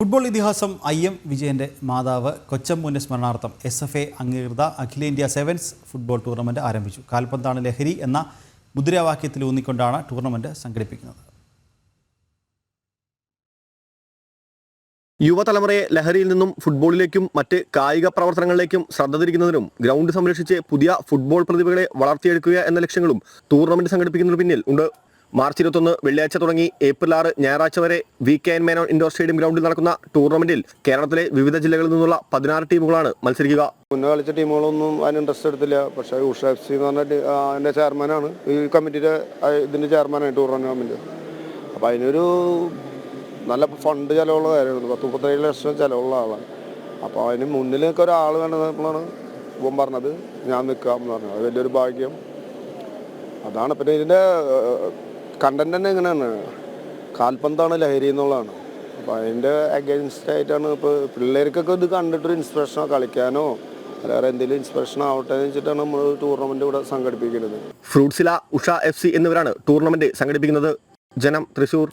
Football ഇതിഹാസം I M വിജയന്റെ മാതാവ് കൊച്ചമ്മൂന്റെ സ്മരണാർത്ഥം എസ് എഫ് എ അംഗീകൃത അഖിലേന്ത്യാ സെവൻസ് ഫുട്ബോൾ ടൂർണമെന്റ് ആരംഭിച്ചു. കാൽപന്താണ് ലഹരി എന്ന മുദ്രാവാക്യത്തിൽ ഊന്നിക്കൊണ്ടാണ് ടൂർണമെന്റ് സംഘടിപ്പിക്കുന്നത്. യുവതലമുറയെ ലഹരിയിൽ നിന്നും ഫുട്ബോളിലേക്കും മറ്റ് കായിക പ്രവർത്തനങ്ങളിലേക്കും ശ്രദ്ധ തിരിക്കുന്നതിനും ഗ്രൗണ്ട് സംരക്ഷിച്ച് പുതിയ ഫുട്ബോൾ പ്രതിഭകളെ വളർത്തിയെടുക്കുക എന്ന ലക്ഷ്യങ്ങളും ടൂർണമെന്റ് സംഘടിപ്പിക്കുന്നതിന് പിന്നിൽ ഉണ്ട്. മാർച്ച് ഇരുപത്തൊന്ന് വെള്ളിയാഴ്ച തുടങ്ങി ഏപ്രിൽ ആറ് ഞായറാഴ്ച വരെ V K N Menon indoor stadium ഗ്രൗണ്ടിൽ നടക്കുന്ന ടൂർണമെന്റിൽ കേരളത്തിലെ വിവിധ ജില്ലകളിൽ നിന്നുള്ള പതിനാറ് ടീമുകളാണ് മത്സരിക്കുക. മുന്നേ കളിച്ച ടീമുകളൊന്നും അതിന് ഇൻട്രസ്റ്റ് എടുത്തില്ല. പക്ഷേ ഉഷ എഫ് സി എന്ന് പറഞ്ഞ അതിന്റെ ചെയർമാനാണ് ഈ കമ്മിറ്റിയുടെ ഇതിന്റെ ചെയർമാനാണ് ടൂർണമെന്റ് കമ്മിറ്റി അപ്പോൾ അതിനൊരു നല്ല ഫണ്ട് ചിലവുള്ള കാര്യമാണ്. പത്ത് മുപ്പത്തേഴ് ലക്ഷം ചിലവുള്ള ആളാണ്. അപ്പോൾ അതിന് മുന്നിൽ നിൽക്കുക ഒരാൾ വേണമെന്നാണ് ഇപ്പം പറഞ്ഞത്. ഞാൻ നിൽക്കാം എന്ന് പറഞ്ഞു. അത് വലിയൊരു ഭാഗ്യം. അതാണ്. പിന്നെ ഇതിന്റെ കണ്ടന്റ് തന്നെ എങ്ങനെയാണ്? കാൽപന്താണ് ലഹരി എന്നുള്ളതാണ്. അപ്പോൾ അതിന്റെ അഗൈൻസ്റ്റ് ആയിട്ടാണ് ഇപ്പോൾ പിള്ളേർക്കൊക്കെ ഇത് കണ്ടിട്ടൊരു ഇൻസ്പിറേഷനോ കളിക്കാനോ വേറെ എന്തെങ്കിലും ഇൻസ്പിറേഷൻ ആവട്ടെ എന്ന് വെച്ചിട്ടാണ് നമ്മൾ ടൂർണമെന്റ് ഇവിടെ സംഘടിപ്പിക്കുന്നത്. ഫ്രൂട്ട്സില ഉഷ എഫ് സി എന്നിവരാണ് ടൂർണമെന്റ് സംഘടിപ്പിക്കുന്നത്. ജനം തൃശൂർ.